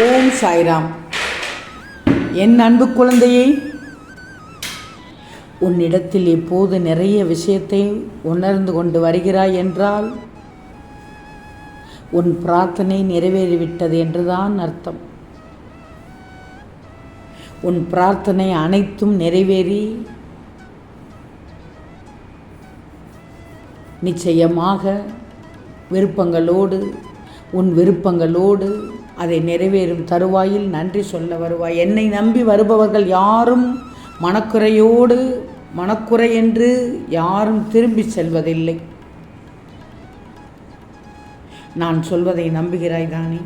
ஓம் சாய்ராம். என் அன்பு குழந்தையை உன்னிடத்தில் இப்போது நிறைய விஷயத்தை உணர்ந்து கொண்டு வருகிறாய் என்றால் உன் பிரார்த்தனை நிறைவேறிவிட்டது என்றுதான் அர்த்தம். உன் பிரார்த்தனை அனைத்தும் நிறைவேறி நிச்சயமாக விருப்பங்களோடு உன் விருப்பங்களோடு அதை நிறைவேறும். தருவாயில் நன்றி சொல்ல வருவாய். என்னை நம்பி வருபவர்கள் யாரும் மனக்குறையோடு மனக்குறை என்று யாரும் திரும்பி செல்வதில்லை. நான் சொல்வதை நம்புகிறாய் தானே?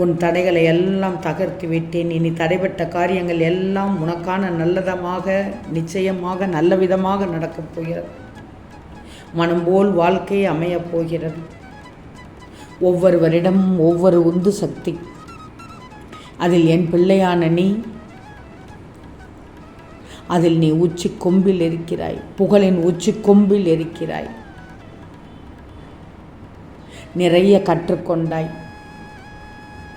உன் தடைகளை எல்லாம் தகர்த்து விட்டேன். இனி தடைப்பட்ட காரியங்கள் எல்லாம் உனக்கான நல்லதமாக நிச்சயமாக நல்ல விதமாக நடக்கப் போகிறது. மனம் போல் வாழ்க்கை அமையப் போகிறது. ஒவ்வொருவரிடமும் ஒவ்வொரு உந்து சக்தி. அதில் என் பிள்ளையான நீ அதில் நீ உச்சி கொம்பில் இருக்கிறாய் புகழின் உச்சி கொம்பில் இருக்கிறாய். நிறைய கற்றுக்கொண்டாய்.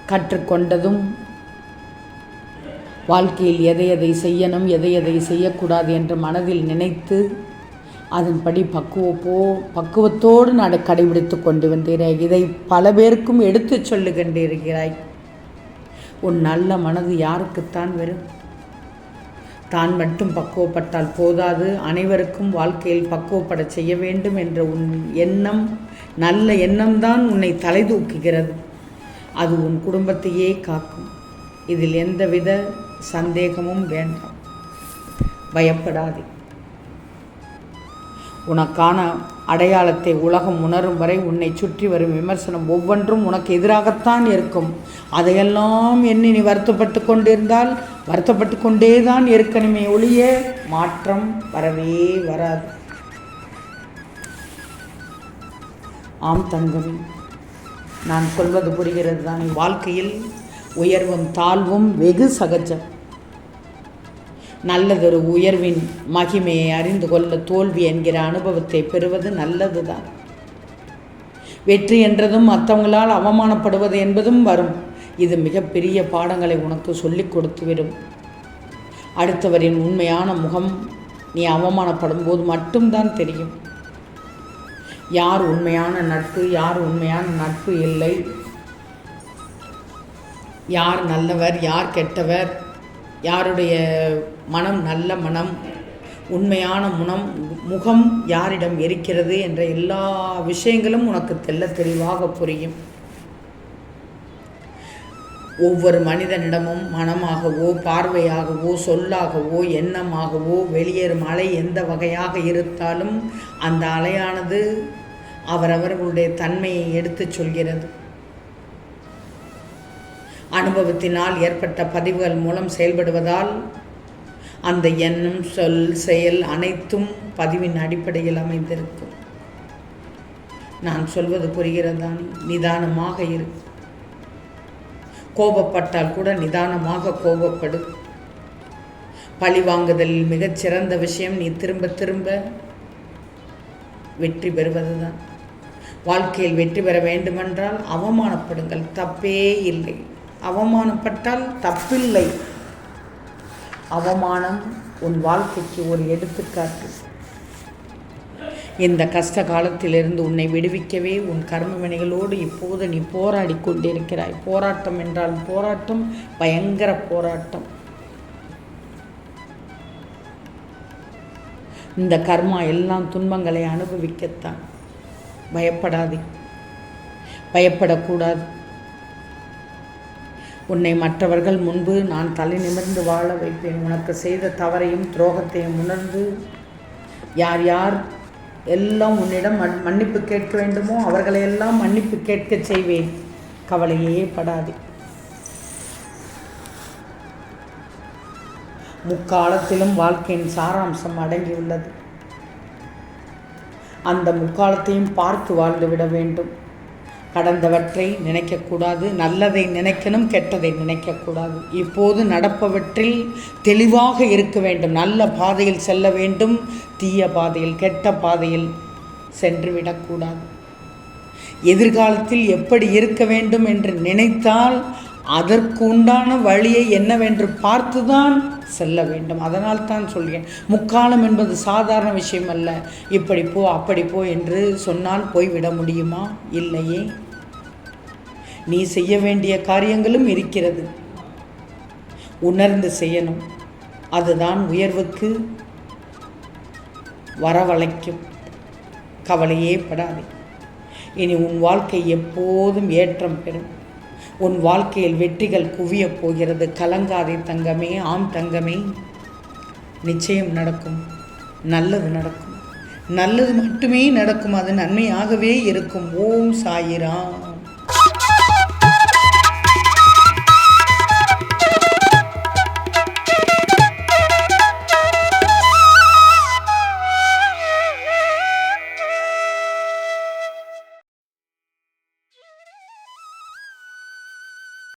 கற்றுக்கொண்டதும் வாழ்க்கையில் எதை எதை செய்யணும் எதை எதை செய்யக்கூடாது என்று மனதில் நினைத்து அதன்படி பக்குவப்போ பக்குவத்தோடு நான் கடைபிடித்து கொண்டு வந்தீராய் இதை பல பேருக்கும் எடுத்துச் சொல்லுகின்றிருக்கிறாய். உன் நல்ல மனது யாருக்குத்தான் வரும்? தான் மட்டும் பக்குவப்பட்டால் போதாது. அனைவருக்கும் வாழ்க்கையில் பக்குவப்பட செய்ய வேண்டும் என்ற உன் எண்ணம் நல்ல எண்ணம்தான் உன்னை தலை தூக்குகிறது. அது உன் குடும்பத்தையே காக்கும். இதில் எந்தவித சந்தேகமும் வேண்டாம். பயப்படாதே. உனக்கான அடையாளத்தை உலகம் உணரும் வரை உன்னை சுற்றி வரும் விமர்சனம் ஒவ்வொன்றும் உனக்கு எதிராகத்தான் இருக்கும். அதையெல்லாம் எண்ணி நீ வருத்தப்பட்டு கொண்டிருந்தால் வருத்தப்பட்டு கொண்டே தான் இருக்கணுமே ஒளிய மாற்றம் வரவே வராது. ஆம் தங்கமே நான் சொல்வது புரிகிறது தானே வாழ்க்கையில் உயர்வும் தாழ்வும் வெகு சகஜம். நல்லதொரு உயர்வின் மகிமையை அறிந்து கொள்ள தோல்வி என்கிற அனுபவத்தை பெறுவது நல்லது தான் வெற்றி என்றதும் மற்றவங்களால் அவமானப்படுவது என்பதும் வரும். இது மிகப்பெரிய பாடங்களை உனக்கு சொல்லிக் கொடுத்துவிடும். அடுத்தவரின் உண்மையான முகம் நீ அவமானப்படும் போது மட்டும்தான் தெரியும். யார் உண்மையான நட்பு யார் உண்மையான நட்பு இல்லை. யார் நல்லவர் யார் கெட்டவர் யாருடைய மனம் நல்ல மனம் உண்மையான முனம் முகம் யாரிடம் இருக்கிறது என்ற எல்லா விஷயங்களும் உனக்கு தெல்ல தெளிவாக புரியும். ஒவ்வொரு மனிதனிடமும் மனமாகவோ பார்வையாகவோ சொல்லாகவோ எண்ணமாகவோ வெளியேறும் அலை எந்த வகையாக இருந்தாலும் அந்த அலையானது அவரவர்களுடைய தன்மையை எடுத்துச் சொல்கிறது. அனுபவத்தினால் ஏற்பட்ட பதிவுகள் மூலம் செயல்படுவதால் அந்த எண்ணம் சொல் செயல் அனைத்தும் பதிவின் அடிப்படையில் அமைந்திருக்கும். நான் சொல்வது புரிகிறதான் நிதானமாக இரு. கோபப்பட்டால் கூட நிதானமாக கோபப்படு. பழி வாங்குதலில் மிகச்சிறந்த விஷயம் நீ திரும்ப திரும்ப வெற்றி பெறுவதுதான். வாழ்க்கையில் வெற்றி பெற வேண்டுமென்றால் அவமானப்படுங்கள். தப்பே இல்லை. அவமானப்பட்டால் தப்பில்லை. அவமானம் உன் வாழ்க்கைக்கு ஒரு எடுத்துக்காட்டு. இந்த கஷ்ட காலத்திலிருந்து உன்னை விடுவிக்கவே உன் கர்ம வினைகளோடு இப்போது நீ போராடி கொண்டிருக்கிறாய். போராட்டம் என்றால் போராட்டம் பயங்கர போராட்டம். இந்த கர்மா எல்லாம் துன்பங்களை அனுபவிக்கத்தான். பயப்படாதே. பயப்படக்கூடாது. உன்னை மற்றவர்கள் முன்பு நான் தலை நிமிர்ந்து வாழ வைப்பேன். உனக்கு செய்த தவறையும் துரோகத்தையும் உணர்ந்து யார் யார் எல்லாம் உன்னிடம் மன் மன்னிப்பு கேட்க வேண்டுமோ அவர்களையெல்லாம் மன்னிப்பு கேட்கச் செய்வேன். கவலையே படாதே. முக்காலத்திலும் வாழ்க்கையின் சாராம்சம் அடங்கியுள்ளது. அந்த முக்காலத்தையும் பார்த்து வாழ்ந்துவிட வேண்டும். கடந்தவற்றை நினைக்கக்கூடாது நல்லதை நினைக்கணும் கெட்டதை நினைக்கக்கூடாது. இப்போது நடப்பவற்றில் தெளிவாக இருக்க வேண்டும். நல்ல பாதையில் செல்ல வேண்டும். தீய பாதையில் கெட்ட பாதையில் சென்று விடக்கூடாது. எதிர்காலத்தில் எப்படி இருக்க வேண்டும் என்று நினைத்தால் அதற்கு உண்டான வழியை என்னவென்று பார்த்துதான் செல்ல வேண்டும். அதனால் தான் சொல்கிறேன். முக்காலம் என்பது சாதாரண விஷயம் அல்ல. இப்படி போ அப்படி போ என்று சொன்னால் போய்விட முடியுமா? இல்லையே. நீ செய்ய வேண்டிய காரியங்களும் இருக்கிறது. உணர்ந்து செய்யணும். அதுதான் உயர்வுக்கு வரவழைக்கும். கவலையே படாதே. இனி உன் வாழ்க்கை எப்போதும் ஏற்றம் பெறும். உன் வாழ்க்கையில் வெற்றிகள் குவியப் போகிறது. கலங்காதே தங்கமே ஆம் தங்கமே. நிச்சயம் நடக்கும். நல்லது நடக்கும். நல்லது மட்டுமே நடக்கும். அது நன்மையாகவே இருக்கும். ஓம் சாயிராம்.